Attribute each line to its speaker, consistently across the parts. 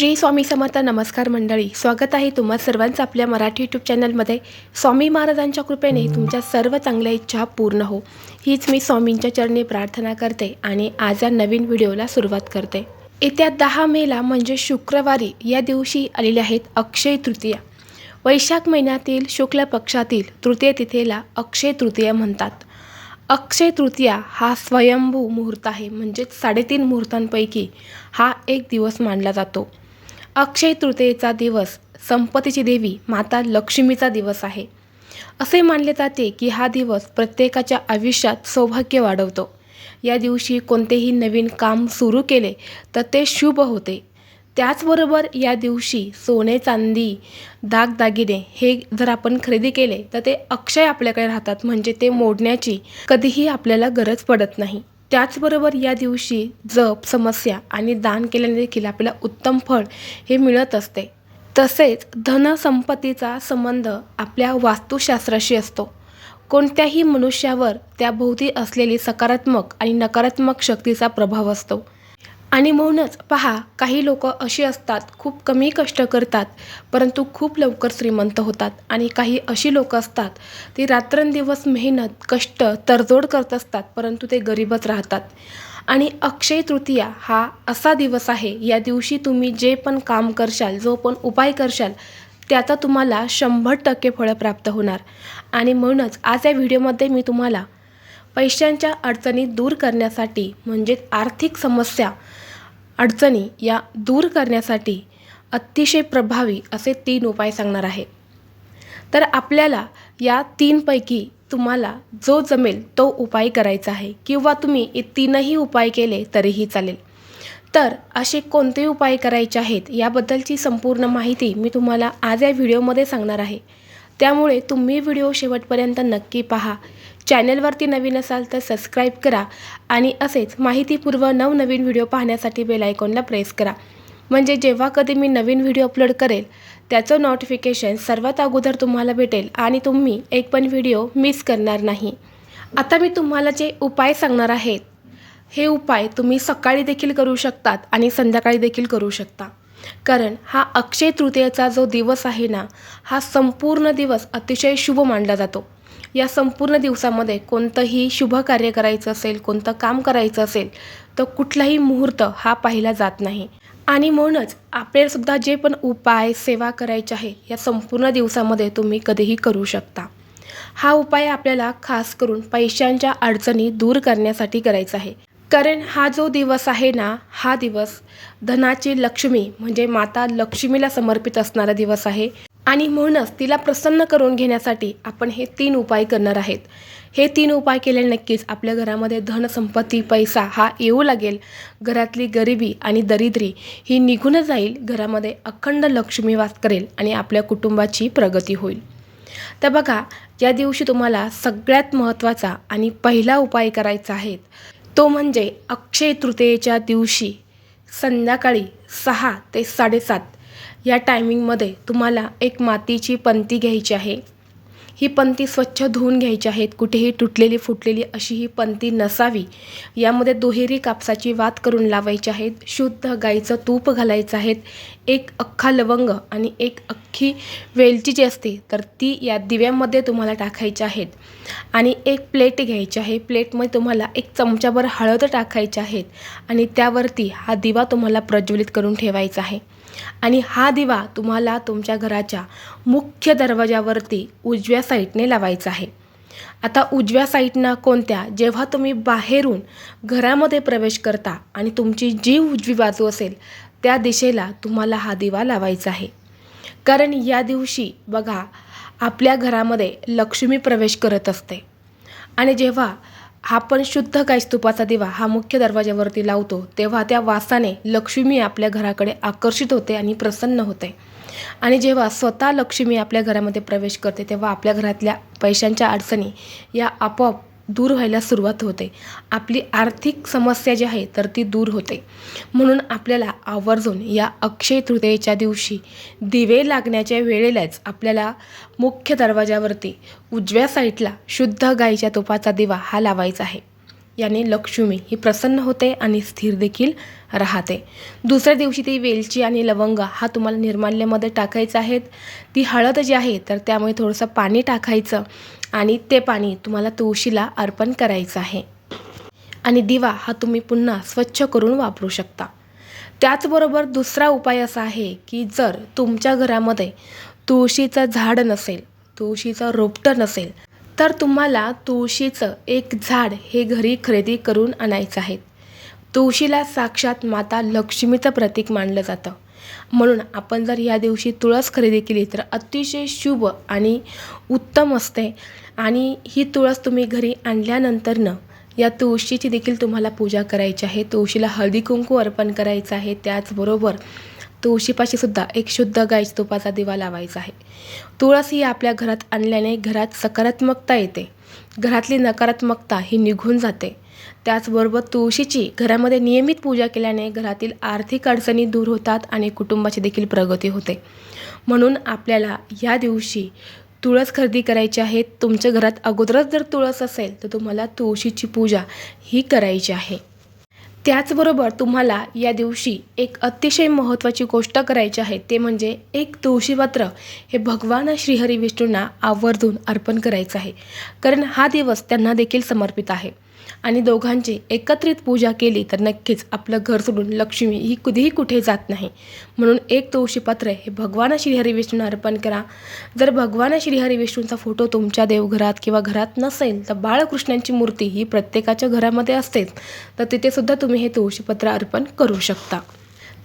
Speaker 1: श्री स्वामी समर्थ नमस्कार मंडळी. स्वागत आहे तुम्हा सर्वांचं आपल्या मराठी यूट्यूब चॅनलमध्ये स्वामी महाराजांच्या कृपेने तुमच्या सर्व चांगल्या इच्छा पूर्ण हो. हीच मी स्वामींच्या चरणी प्रार्थना करते आणि आज या नवीन व्हिडिओला सुरुवात करते. येत्या दहा मेला म्हणजे शुक्रवारी या दिवशी आलेल्या आहेत अक्षय तृतीया. वैशाख महिन्यातील शुक्ल पक्षातील तृतीय तिथेला अक्षय तृतीया म्हणतात. अक्षय तृतीया हा स्वयंभू मुहूर्त आहे म्हणजेच साडेतीन मुहूर्तांपैकी हा एक दिवस मानला जातो. अक्षय तृतीयेचा दिवस संपत्तीची देवी माता लक्ष्मीचा दिवस आहे. असे मानले जाते की हा दिवस प्रत्येकाच्या आयुष्यात सौभाग्य वाढवतो. या दिवशी कोणतेही नवीन काम सुरू केले तर ते शुभ होते. त्याचबरोबर या दिवशी सोने चांदी दागदागिने हे जर आपण खरेदी केले तर ते अक्षय आपल्याकडे राहतात म्हणजे ते मोडण्याची कधीही आपल्याला गरज पडत नाही. त्याचबरोबर या दिवशी जप समस्या आणि दान केल्याने देखील आपल्याला उत्तम फळ हे मिळत असते. तसेच धनसंपत्तीचा संबंध आपल्या वास्तुशास्त्राशी असतो. कोणत्याही मनुष्यावर त्याभोवती असलेली सकारात्मक आणि नकारात्मक शक्तीचा प्रभाव असतो. आणि म्हणूनच पहा काही लोक अशी असतात खूप कमी कष्ट करतात परंतु खूप लवकर श्रीमंत होतात. आणि काही अशी लोक असतात ती रात्रंदिवस मेहनत कष्ट तडजोड करत असतात परंतु ते गरीबच राहतात. आणि अक्षय तृतीया हा असा दिवस आहे या दिवशी तुम्ही जे पण काम करशाल जो पण उपाय करशाल त्याचा तुम्हाला शंभर टक्के फळं प्राप्त होणार. आणि म्हणूनच आज या व्हिडिओमध्ये मी तुम्हाला पैशांच्या अडचणी दूर करण्यासाठी म्हणजेच आर्थिक समस्या अडचणी या दूर करण्यासाठी अतिशय प्रभावी असे तीन उपाय सांगणार आहे. तर आपल्याला या तीनपैकी तुम्हाला जो जमेल तो उपाय करायचा आहे किंवा तुम्ही हे तीनही उपाय केले तरीही चालेल. तर असे कोणते उपाय करायचे आहेत याबद्दलची संपूर्ण माहिती मी तुम्हाला आज या व्हिडिओमध्ये सांगणार आहे. त्यामुळे तुम्ही व्हिडिओ शेवटपर्यंत नक्की पहा. चॅनलवरती नवीन असाल तर सबस्क्राईब करा आणि असेच माहितीपूर्व नवनवीन व्हिडिओ पाहण्यासाठी बेल आयकॉनला प्रेस करा. म्हणजे जेव्हा कधी मी नवीन व्हिडिओ अपलोड करेल त्याचं नोटिफिकेशन सर्वात अगोदर तुम्हाला भेटेल आणि तुम्ही एक पण व्हिडिओ मिस करणार नाही. आता मी तुम्हाला जे उपाय सांगणार आहेत हे उपाय तुम्ही सकाळी देखील करू शकतात आणि संध्याकाळी देखील करू शकता. कारण हा अक्षय तृतीयेचा जो दिवस आहे ना हा संपूर्ण दिवस अतिशय शुभ मानला जातो. या संपूर्ण दिवसामध्ये कोणतंही शुभ कार्य करायचं असेल कोणतं काम करायचं असेल तर कुठलाही मुहूर्त हा पाहिला जात नाही. आणि म्हणूनच आपल्यालासुद्धा जे पण उपाय सेवा करायचे आहे या संपूर्ण दिवसामध्ये तुम्ही कधीही करू शकता. हा उपाय आपल्याला खास करून पैशांच्या अडचणी दूर करण्यासाठी करायचा आहे. कारण हा जो दिवस आहे ना हा दिवस धनाची लक्ष्मी म्हणजे माता लक्ष्मीला समर्पित असणारा दिवस आहे. आणि म्हणूनच तिला प्रसन्न करून घेण्यासाठी आपण हे तीन उपाय करणार आहेत. हे तीन उपाय केले नक्कीच आपल्या घरामध्ये धनसंपत्ती पैसा हा येऊ लागेल. घरातली गरिबी आणि दरिद्री ही निघून जाईल घरामध्ये अखंड लक्ष्मी वास करेल आणि आपल्या कुटुंबाची प्रगती होईल. तर बघा या दिवशी तुम्हाला सगळ्यात महत्त्वाचा आणि पहिला उपाय करायचा आहे. तो म्हणजे अक्षय तृतीयेच्या दिवशी संध्याकाळी सहा ते साडेसात या टायमिंगमध्ये तुम्हाला एक मातीची पंती घ्यायची आहे. ही पंती स्वच्छ धुवून घ्यायची आहेत. कुठेही तुटलेली फुटलेली अशी ही पंती नसावी. यामध्ये दुहेरी कापसाची वात करून लावायची आहेत. शुद्ध गाईचं तूप घालायचं आहेत. एक अख्खा लवंग आणि एक अख्खा वेलची जी असते तर ती या दिव्यामध्ये तुम्हाला टाकायची आहेत. आणि एक प्लेट घ्यायची आहे. प्लेटमध्ये तुम्हाला एक चमचाभर हळद टाकायची आहेत. आणि त्यावरती हा दिवा तुम्हाला प्रज्वलित करून ठेवायचा आहे. आणि हा दिवा तुम्हाला तुमच्या घराच्या मुख्य दरवाजावरती उजव्या साईडने लावायचा आहे. आता उजव्या साईडनं कोणत्या? जेव्हा तुम्ही बाहेरून घरामध्ये प्रवेश करता आणि तुमची जी उजवी बाजू असेल त्या दिशेला तुम्हाला हा दिवा लावायचा आहे. कारण या दिवशी बघा आपल्या घरामध्ये लक्ष्मी प्रवेश करत असते. आणि जेव्हा आपण शुद्ध गाय स्तूपाचा दिवा हा मुख्य दरवाज्यावरती लावतो तेव्हा त्या वासाने लक्ष्मी आपल्या घराकडे आकर्षित होते आणि प्रसन्न होते. आणि जेव्हा स्वतः लक्ष्मी आपल्या घरामध्ये प्रवेश करते तेव्हा आपल्या घरातल्या पैशांच्या अडचणी या आपोआप दूर व्हायला सुरुवात होते. आपली आर्थिक समस्या जी आहे तर ती दूर होते. म्हणून आपल्याला आवर्जून या अक्षय तृतीयेच्या दिवशी दिवे लागण्याच्या वेळेलाच आपल्याला मुख्य दरवाजावरती उजव्या साईडला शुद्ध गाईच्या तुपाचा दिवा हा लावायचा आहे. याने लक्ष्मी ही प्रसन्न होते आणि स्थिर देखील राहते. दुसऱ्या दिवशी ती वेलची आणि लवंग हा तुम्हाला निर्माल्यामध्ये टाकायचा आहेत ती हळद जी आहे तर त्यामुळे थोडंसं पाणी टाकायचं आणि ते पाणी तुम्हाला तुळशीला अर्पण करायचं आहे. आणि दिवा हा तुम्ही पुन्हा स्वच्छ करून वापरू शकता. त्याचबरोबर दुसरा उपाय असा आहे की जर तुमच्या घरामध्ये तुळशीचं झाड नसेल तुळशीचं रोपटं नसेल तर तुम्हाला तुळशीचं एक झाड हे घरी खरेदी करून आणायचं आहे. तुळशीला साक्षात माता लक्ष्मीचं प्रतीक मानलं जातं. म्हणून आपण जर या दिवशी तुळस खरेदी केली तर अतिशय शुभ आणि उत्तम असते. आणि ही तुळस तुम्ही घरी आणल्यानंतरनं या तुळशीची देखील तुम्हाला पूजा करायची आहे. तुळशीला हळदी कुंकू अर्पण करायचं आहे. त्याचबरोबर तुळशीपाशी सुद्धा एक शुद्ध गायच्या तुपाचा दिवा लावायचा आहे. तुळस ही आपल्या घरात आणल्याने घरात सकारात्मकता येते. घरातली नकारात्मकता ही निघून जाते. त्याचबरोबर तुळशीची घरामध्ये नियमित पूजा केल्याने घरातील आर्थिक अडचणी दूर होतात आणि कुटुंबाची देखील प्रगती होते. म्हणून आपल्याला या दिवशी तुळस खरेदी करायची आहे. तुमच्या घरात अगोदरच जर तुळस असेल तर तुम्हाला तुळशीची पूजा ही करायची आहे. त्याचबरोबर तुम्हाला या दिवशी एक अतिशय महत्त्वाची गोष्ट करायची आहे ते म्हणजे एक तुळशीपत्र हे भगवान श्रीहरी विष्णूंना आवर्जून अर्पण करायचं आहे. कारण हा दिवस त्यांना देखील समर्पित आहे. आणि दोघांची एकत्रित पूजा केली तर नक्कीच आपलं घर सोडून लक्ष्मी ही कधीही कुठे जात नाही. म्हणून एक तुळशीपत्र हे भगवान श्रीहरी विष्णूंना अर्पण करा. जर भगवान श्रीहरी विष्णूंचा फोटो तुमच्या देवघरात किंवा घरात नसेल तर बाळकृष्णांची मूर्ती ही प्रत्येकाच्या घरामध्ये असतेच तर तिथेसुद्धा तुम्ही हे तुळशीपत्र अर्पण करू शकता.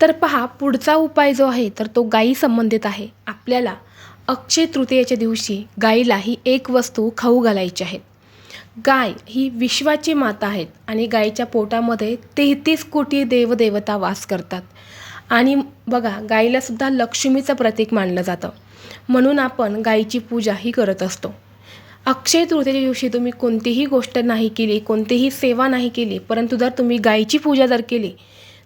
Speaker 1: तर पहा पुढचा उपाय जो आहे तर तो गायी संबंधित आहे. आपल्याला अक्षय तृतीयेच्या दिवशी गायीला ही एक वस्तू खाऊ घालायची आहे. गाय ही विश्वाची माता आहेत आणि गायीच्या पोटामध्ये तेहतीस कोटी देवदेवता वास करतात. आणि बघा गायीलासुद्धा लक्ष्मीचं प्रतीक मानलं जातं. म्हणून आपण गायीची पूजा ही करत असतो. अक्षय तृतीयेच्या दिवशी तुम्ही कोणतीही गोष्ट नाही केली कोणतीही सेवा नाही केली परंतु जर तुम्ही गायीची पूजा जर केली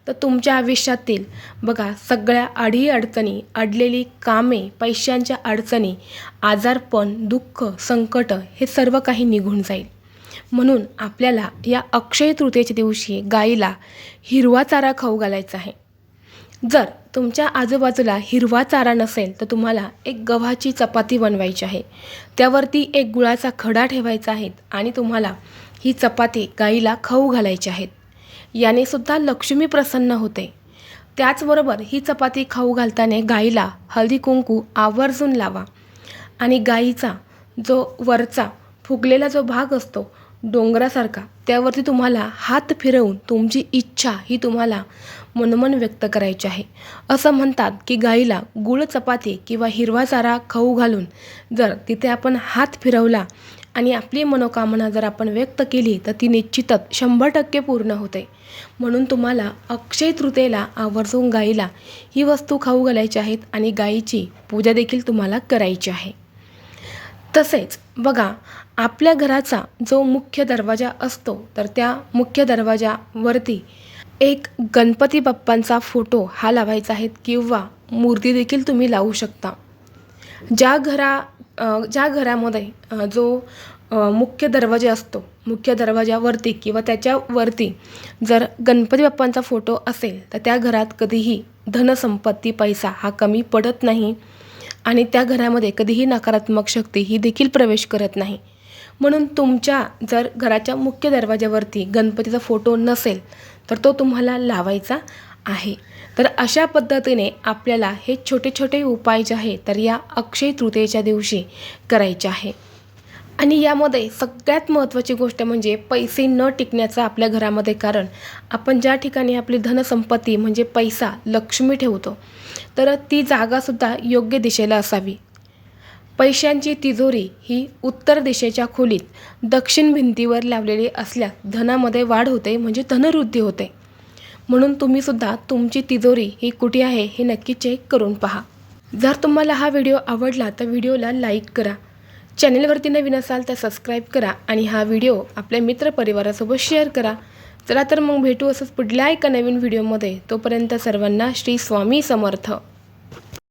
Speaker 1: तर तुमच्या आयुष्यातील बघा सगळ्या अडी अडचणी अडलेली कामे पैशांच्या अडचणी आजारपण दुःख संकट हे सर्व काही निघून जाईल. म्हणून आपल्याला या अक्षय तृतीयेच्या दिवशी गाईला हिरवा चारा खाऊ घालायचा आहे. जर तुमच्या आजूबाजूला हिरवा चारा नसेल तर तुम्हाला एक गव्हाची चपाती बनवायची आहे. त्यावरती एक गुळाचा खडा ठेवायचा आहे आणि तुम्हाला ही चपाती गाईला खाऊ घालायची आहेत याने सुद्धा लक्ष्मी प्रसन्न होते. त्याचबरोबर ही चपाती खाऊ घालताना गाईला हळदी कुंकू आवर्जून लावा. आणि गाईचा जो वरचा फुगलेला जो भाग असतो डोंगरासारखा. त्यावरती तुम्हाला हात फिरवून तुमची इच्छा ही तुम्हाला मनमन व्यक्त करायची आहे. असं म्हणतात की गाईला गुळ चपाती किंवा हिरवा चारा खाऊ घालून जर तिथे आपण हात फिरवला आणि आपली मनोकामना जर आपण व्यक्त केली तर ती निश्चितच शंभर टक्के पूर्ण होते. म्हणून तुम्हाला अक्षय तृतीयेला आवर्जून गाईला ही वस्तू खाऊ घालायची आहेत आणि गाईची पूजा देखील तुम्हाला करायची आहे. तसेच बघा आपल्या घराचा जो मुख्य दरवाजा असतो तर त्या मुख्य दरवाजावरती एक गणपती बाप्पांचा फोटो हा लावायचा आहे किंवा मूर्ती देखील तुम्ही लावू शकता. ज्या घरा ज्या घरामध्ये जो मुख्य दरवाजा असतो मुख्य दरवाजावरती किंवा त्याच्यावरती जर गणपती बाप्पांचा फोटो असेल तर त्या घरात कधीही धनसंपत्ती पैसा हा कमी पडत नाही. आणि त्या घरामध्ये कधीही नकारात्मक शक्ती ही देखील प्रवेश करत नाही. म्हणून तुमच्या जर घराच्या मुख्य दरवाज्यावरती गणपतीचा फोटो नसेल तर तो तुम्हाला लावायचा आहे. तर अशा पद्धतीने आपल्याला हे छोटे छोटे उपाय जे आहे तर या अक्षय तृतीयेच्या दिवशी करायचे आहे. आणि यामध्ये सगळ्यात महत्त्वाची गोष्ट म्हणजे पैसे न टिकण्याचं आपल्या घरामध्ये कारण. आपण ज्या ठिकाणी आपली धनसंपत्ती म्हणजे पैसा लक्ष्मी ठेवतो तर ती जागासुद्धा योग्य दिशेला असावी. पैशांची तिजोरी ही उत्तर दिशेच्या खोलीत दक्षिण भिंतीवर लावलेली असल्यास धनामध्ये वाढ होते म्हणजे धनवृद्धी होते. म्हणून तुम्हीसुद्धा तुमची तिजोरी ही कुठे आहे हे नक्की चेक करून पहा. जर तुम्हाला हा व्हिडिओ आवडला तर व्हिडिओला लाईक करा. चॅनलवरती नवीन असाल तर सबस्क्राईब करा आणि हा व्हिडिओ आपल्या मित्रपरिवारासोबत शेअर करा. चला तर मग भेटू असंच पुढल्या एका नवीन व्हिडिओमध्ये तोपर्यंत सर्वांना श्री स्वामी समर्थ.